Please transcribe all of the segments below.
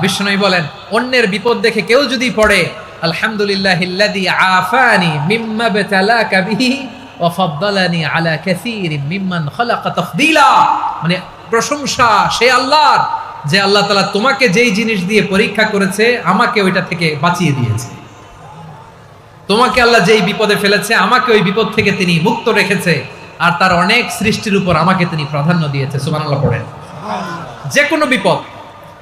বিষ্ণুই বলেন, অন্যের বিপদ দেখে কেউ যদি পড়ে, আলহামদুলিল্লাহ মানে প্রশংসা সে যে আল্লাহ তোমাকে যেই জিনিস দিয়ে পরীক্ষা করেছে, আমাকে ওইটা থেকে বাঁচিয়ে দিয়েছে। তোমাকে আল্লাহ যেই বিপদে ফেলেছে, আমাকে ওই বিপদ থেকে তিনি মুক্ত রেখেছে, আর তার অনেক সৃষ্টির উপর আমাকে তিনি প্রাধান্য দিয়েছে। সুবহানাল্লাহ পড়েন। যে কোনো বিপদ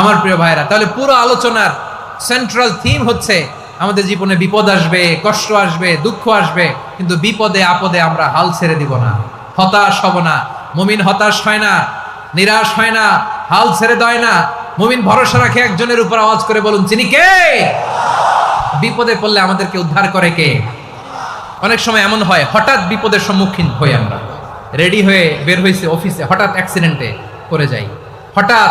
আমার প্রিয় ভাইরা, তাহলে পুরো আলোচনার সেন্ট্রাল থিম হচ্ছে, আমাদের জীবনে বিপদ আসবে, কষ্ট আসবে, দুঃখ আসবে, কিন্তু বিপদে আপদে আমরা হাল ছেড়ে দিব না। হতাশ হব না। মুমিন হতাশ হয় না, নিরাশ হয় না, হাল ছেড়ে দেয় না। মুমিন ভরসা রাখে একজনের উপর আওয়াজ করে বলুন, চিনি কে? বিপদে পড়লে আমাদেরকে উদ্ধার করে কে? অনেক সময় এমন হয়, হঠাৎ বিপদের সম্মুখীন হই আমরা। রেডি হয়ে বের হয়েছে অফিসে হঠাৎ অ্যাক্সিডেন্টে করে যাই। হঠাৎ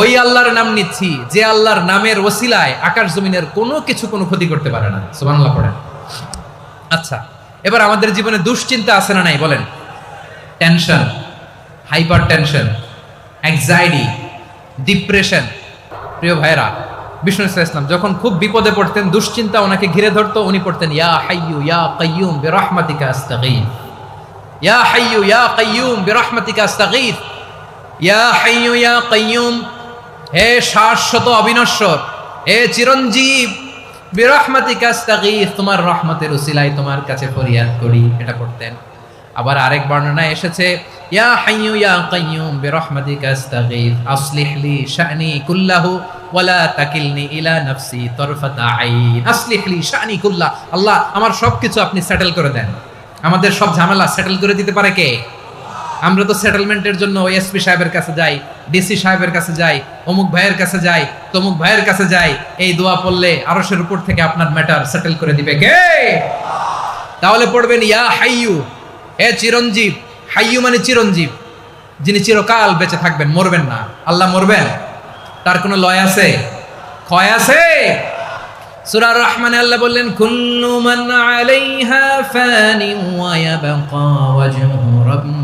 ওই আল্লাহর নাম নিচ্ছি, যে আল্লাহর নামের ওসিলায় আকাশ জমিনের কোনো কিছু কোনো ক্ষতি করতে পারে না। সুবহানাল্লাহ পড়েন। আচ্ছা এবার আমাদের জীবনে দুশ্চিন্তা আছে না নাই বলেন? Tension hyper tension anxiety depression প্রিয় ভাইরা বিষ্ণু ইসলাম যখন খুব বিপদে পড়তেন, দুশ্চিন্তা ওনাকে ঘিরে ধরতো, উনি পড়তেন, ইয়া হাইয়ু ইয়া কাইয়ুম বিরহমাতিকা আস্তাগীথ ইয়া হাইয়ু ইয়া কাইয়ুম বিরহমাতিকা আস্তাগীথ ইয়া হাইয়ু ইয়া কাইয়ুম হে শাশ্বত অবিনশ্বর, হে চিরঞ্জীব তোমার রহমতের উসিলায় তোমার কাছে ফরিয়াদ করি, এটা পড়তেন আবার আরেক বর্ণনায় এসেছে, ইয়া ইয়া কাইয়ুম কুল্লাহু ওয়ালা তাকিলনি ইলা নাফসি কুল্লাহ, আল্লাহ, আমার সবকিছু আপনি সেটেল করে দেন। আমাদের সব ঝামেলা সেটেল করে দিতে পারে কে? আমরা তো সেটেলমেন্টের জন্য এসপি সাহেবের কাছে যাই ডিসি সাহেবের কাছে যাই, অমুক ভাইয়ের কাছে যাই, তমুক ভাইয়ের কাছে যাই, এই দোয়া পড়লে আরশের উপর থেকে আপনার ম্যাটার সেটেল করে দিবে। কে? তাহলে পড়বেন, ইয়া হাইয়ু এ চিরঞ্জীব, হাইয়ু মানে চিরঞ্জীব, যিনি চিরকাল বেঁচে থাকবেন, মরবেন না। আল্লাহ মরবেন? তার কোনো লয় আছে? ক্ষয় আছে? সুরার রহমানে আল্লাহ বললেন, কুল্লু মান আলাইহা ফানি ওয়া ইয়াবকা ওয়াজহু রাব্বিকা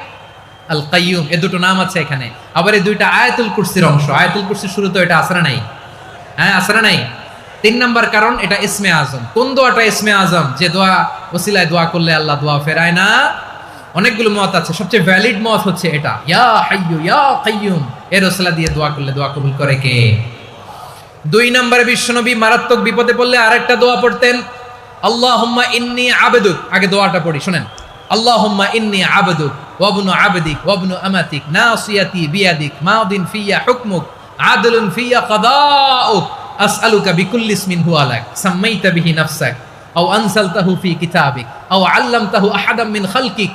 আল কাইয়ুম এ দুটো নাম আছে এখানে। আবার এই দুইটা আয়াতুল কুরসির অংশ। আয়াতুল কুরসির শুরু তো এটা আসরা নাই। হ্যাঁ আসরা নাই? তিন নাম্বার কারণ, এটা ইসমে আজম। কোন দোয়াটা ইসমে আজম? যে দোয়া, ওসিলায় দোয়া করলে আল্লাহ দোয়া ফেরায় না। অনেকগুলো মত আছে। সবচেয়ে ভ্যালিড মত হচ্ছে এটা। ইয়া হাইয়ু ইয়া কাইয়ুম। এর ওসিলা দিয়ে দোয়া করলে দোয়া কবুল করে কে? দুই নম্বরে বিশ্বনবী মারাত্মক বিপদে পড়লে আরেকটা দোয়া পড়তেন। আল্লাহুম্মা ইন্নি আবেদুক। আগে দোয়াটা পড়ি, শুনেন। আল্লাহুম্মা ইন্নি আবেদুক। ওয়াবনু আবেদিক ওয়াবনু আমাতিক নাসিয়াতি বিয়াদিক মাউদিন ফিয়া হুকমুক আদলুন ফিয়া কাদাউক আসআলুকা বিকুল্লি ইসমিন হুয়া লাক সাম্মাইতা বিহি নাফসাক আও আনসালতাহু ফি কিতাবিক আও আল্লামতাহু আহাদাম মিন খালকিক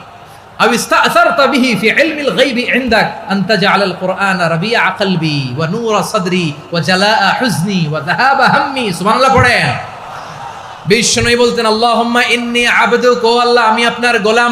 أو استأثرت به في علم الغيب عندك أن تجعل القرآن ربيع قلبي ونور صدري وجلاء حزني وذهاب همي سبحان الله পড়েন বিশ্বনবী বলতেন আল্লাহুম্মা ইন্নী আবদুক ও আল্লাহ আমি আপনার গোলাম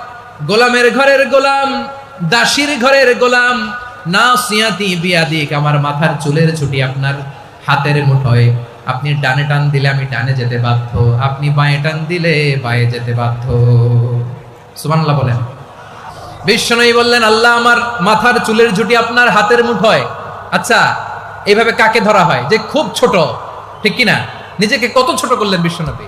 গোলামের ঘরের গোলাম, দাসীর ঘরের গোলাম, না সিয়াতি বিয়াদিক আমার মাথার চুলের ছুটি আপনার হাতের মুঠোয়। আপনি ডানে টান দিলে আমি ডানে যেতে বাধ্য, আপনি বাঁয়ে টান দিলে বাঁয়ে যেতে বাধ্য। সুবহানাল্লাহ বলেন। বিশ্বনবী বললেন, আল্লাহ আমার মাথার চুলের ঝুটি আপনার হাতের মুঠোয়। আচ্ছা এইভাবে কাকে ধরা হয়? যে খুব ছোট, ঠিক কি না নিজেকে কত ছোট করলেন বিশ্বনবী